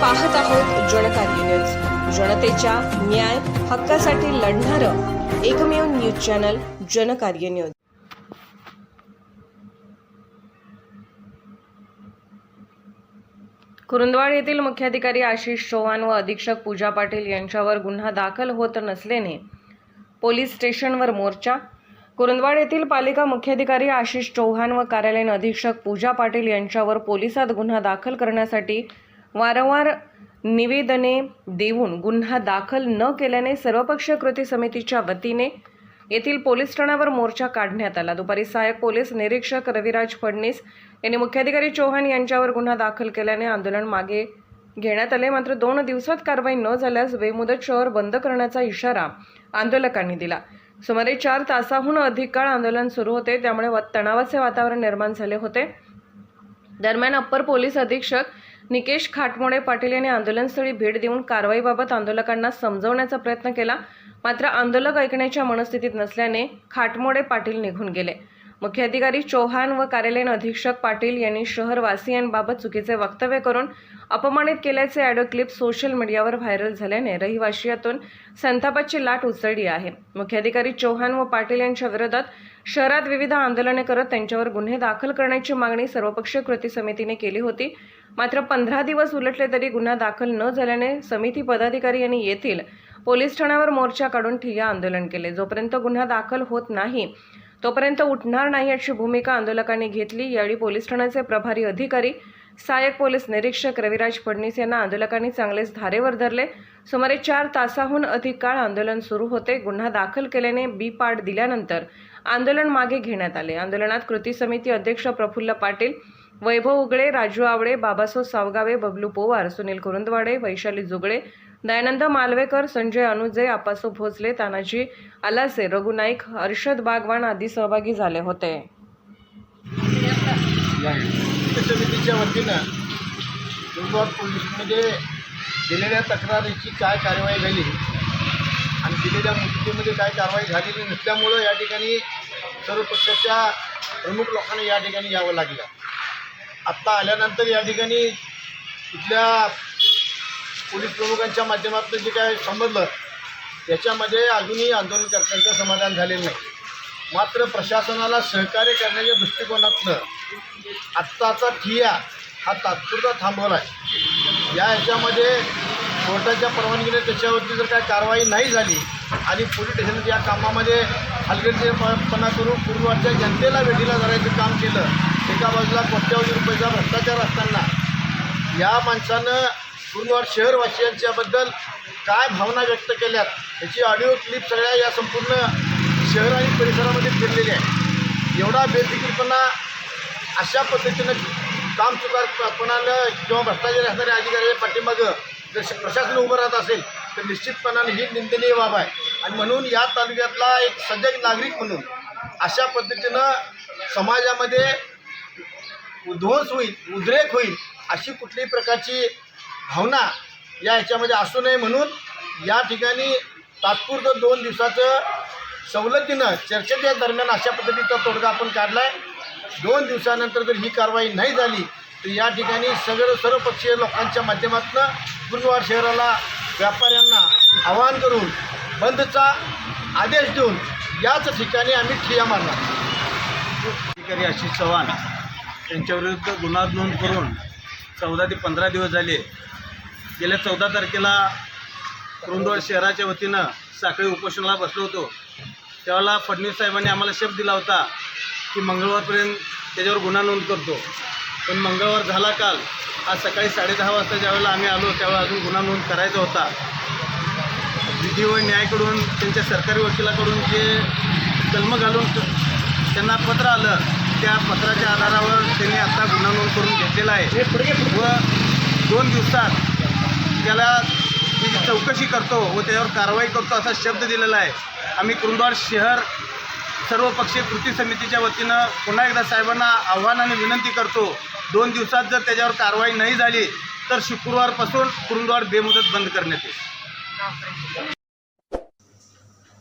पाहत आहोत जनकार्य न्यूज. जनतेच्या न्याय हक्कासाठी लढणारं एकमेव news channel Janakarya news. Kurundwad येथील मुख्याधिकारी आशिष चौहान व अधीक्षक पूजा पाटील यांच्यावर गुन्हा दाखल होत नसल्याने पोलीस स्टेशनवर मोर्चा. कुरुंदवाड येथील पालिका मुख्याधिकारी आशिष चौहान व कार्यालयीन अधीक्षक पूजा पाटील यांच्यावर पोलिसात गुन्हा दाखल करण्यासाठी वारंवार निवेदने देऊन गुन्हा दाखल न केल्याने सर्वपक्षीय कृती समितीच्या वतीने येथील पोलीस ठाण्यावर मोर्चा काढण्यात आला. दुपारी सहाय्यक पोलीस निरीक्षक रविराज फडणीस यांनी मुख्याधिकारी चौहान यांच्यावर गुन्हा दाखल केल्याने आंदोलन मागे घेण्यात आले. मात्र दोन दिवसात कारवाई न झाल्यास बेमुदत शहर बंद करण्याचा इशारा आंदोलकांनी दिला. सुमारे चार तासाहून अधिक काळ आंदोलन सुरू होते. त्यामुळे व- तणावाचे वातावरण निर्माण झाले होते. दरम्यान अप्पर पोलीस अधीक्षक निकेश खाटमोडे पाटील यांनी आंदोलनस्थळी भेट देऊन कारवाईबाबत आंदोलकांना समजवण्याचा प्रयत्न केला. मात्र आंदोलक ऐकण्याच्या मनस्थितीत नसल्याने खाटमोडे पाटील निघून गेले. मुख्याधिकारी चौहान व कार्यालयीन अधीक्षक पाटील यांनी शहरवासियांबाबत चुकीचे वक्तव्य करून अपमानित केल्याचे ऑडिओ क्लिप सोशल मीडियावर व्हायरल झाल्याने रहिवाशियातून संतापाची लाट उसळली आहे. मुख्याधिकारी चौहान व पाटील यांच्या विरोधात शहरात विविध आंदोलने करत त्यांच्यावर गुन्हे दाखल करण्याची मागणी सर्वपक्षीय कृती समितीने केली होती. मात्र पंधरा दिवस उलटले तरी गुन्हा दाखल न झाल्याने समिती पदाधिकारी यांनी येथील पोलीस ठाण्यावर मोर्चा काढून ठिय्या आंदोलन केले. जोपर्यंत गुन्हा दाखल होत नाही तोपर्यंत उठणार नाही अशी भूमिका आंदोलकांनी घेतली. यावेळी पोलीस ठाण्याचे प्रभारी अधिकारी सहाय्यक पोलीस निरीक्षक रविराज फडणीस यांना आंदोलकांनी चांगलेच धारेवर धरले. सुमारे चार तासाहून अधिक काळ आंदोलन सुरू होते. गुन्हा दाखल केल्याने बी पाड दिल्यानंतर आंदोलन मागे घेण्यात आले. आंदोलनात कृती समिती अध्यक्ष प्रफुल्ल पाटील वैभव उगळे राजू आवळे बाबासो सावगावे बबलू पोवार सुनील कुरुंदवाडे वैशाली जुगळे दयानंद मालवेकर संजय अनुजे आपासू भोसले तानाजी आलासे रघु नाईक हर्षद बागवान आदी सहभागी झाले होते. समितीच्या वतीनं दुर्गाव पोलिसमध्ये दिलेल्या तक्रारीची काय कारवाई झाली आणि दिलेल्या मुदतीमध्ये काय कारवाई झालेली नसल्यामुळं या ठिकाणी सर्व पक्षाच्या प्रमुख लोकांना या ठिकाणी यावं लागलं. आत्ता आल्यानंतर या ठिकाणी इथल्या पोलीस प्रमुखांच्या माध्यमातून जे काय समजलं त्याच्यामध्ये अजूनही आंदोलनकर्त्यांचं समाधान झालेलं नाही. मात्र प्रशासनाला सहकार्य करण्याच्या दृष्टिकोनातनं आत्ताचा ठिया हा तात्पुरता थांबवला आहे. या ह्याच्यामध्ये कोर्टाच्या परवानगीने त्याच्यावरती जर काय कारवाई नाही झाली आणि पोलीस स्टेशन या कामामध्ये हलगर्जीपणा करून पूर्वच्या जनतेला वेठीला धरायचं काम केलं एका बाजूला कोट्यावधी रुपयाचा भ्रष्टाचार असताना या माणसानं पूर्ण शहरवासियांच्याबद्दल काय भावना व्यक्त केल्यात याची ऑडिओ क्लिप सगळ्या या संपूर्ण शहर आणि परिसरामध्ये फिरलेली आहे. एवढा बेफिकीरपणा अशा पद्धतीनं काम चुकारपणानं किंवा भ्रष्टाचारी असणाऱ्या अधिकाऱ्याच्या पाठीमागं जर श- प्रशासन उभं राहत असेल तर निश्चितपणाने ही निंदनीय बाब आहे. आणि म्हणून या तालुक्यातला एक सजग नागरिक म्हणून अशा पद्धतीनं समाजामध्ये उद्ध्वंस होईल उद्रेक होईल अशी कुठल्याही प्रकारची भावना या ह्याच्यामध्ये असू नये म्हणून या ठिकाणी तात्पुरतं दोन दिवसाचं सवलतीनं चर्चेच्या दरम्यान अशा पद्धतीचा तोडगा आपण काढला आहे दोन दिवसानंतर जर ही कारवाई नाही झाली तर या ठिकाणी सगळं सर्वपक्षीय लोकांच्या माध्यमातून गुरुवार शहराला व्यापाऱ्यांना आवाहन करून बंदचा आदेश देऊन याच ठिकाणी आम्ही ठिया मारणार. अधिकारी आशिष चव्हाण यांच्याविरुद्ध गुन्हा नोंद करून चौदा ते पंधरा दिवस झाले. गेल्या चौदा तारखेला कुरुंदवाड शहराच्या वतीनं साखळी उपोषणाला बसलो होतो. त्यावेळेला फडणवीस साहेबांनी आम्हाला शब्द दिला होता की मंगळवारपर्यंत त्याच्यावर गुन्हा नोंद करतो. पण मंगळवार झाला काल. आज सकाळी साडेदहा वाजता ज्यावेळेला आम्ही आलो त्यावेळेला अजून गुन्हा नोंद करायचा होता. विधी व न्यायाकडून त्यांच्या सरकारी वकिलाकडून जे कलम घालून त्यांना पत्र आलं त्या पत्राच्या आधारावर त्यांनी आता गुन्हा नोंद करून घेतलेला आहे. व दोन दिवसात त्याला त्याची चौकशी करतो व त्याच्यावर कारवाई करतो असा शब्द दिलेला आहे. आम्ही कुरुंदवाड शहर सर्व पक्षीय कृती समितीच्या वतीनं पुन्हा एकदा साहेबांना आव्हान आणि विनंती करतो दोन दिवसात जर त्याच्यावर कारवाई नाही झाली तर शुक्रवारपासून कुरुंदवाड बेमुदत बंद करण्यात येईल.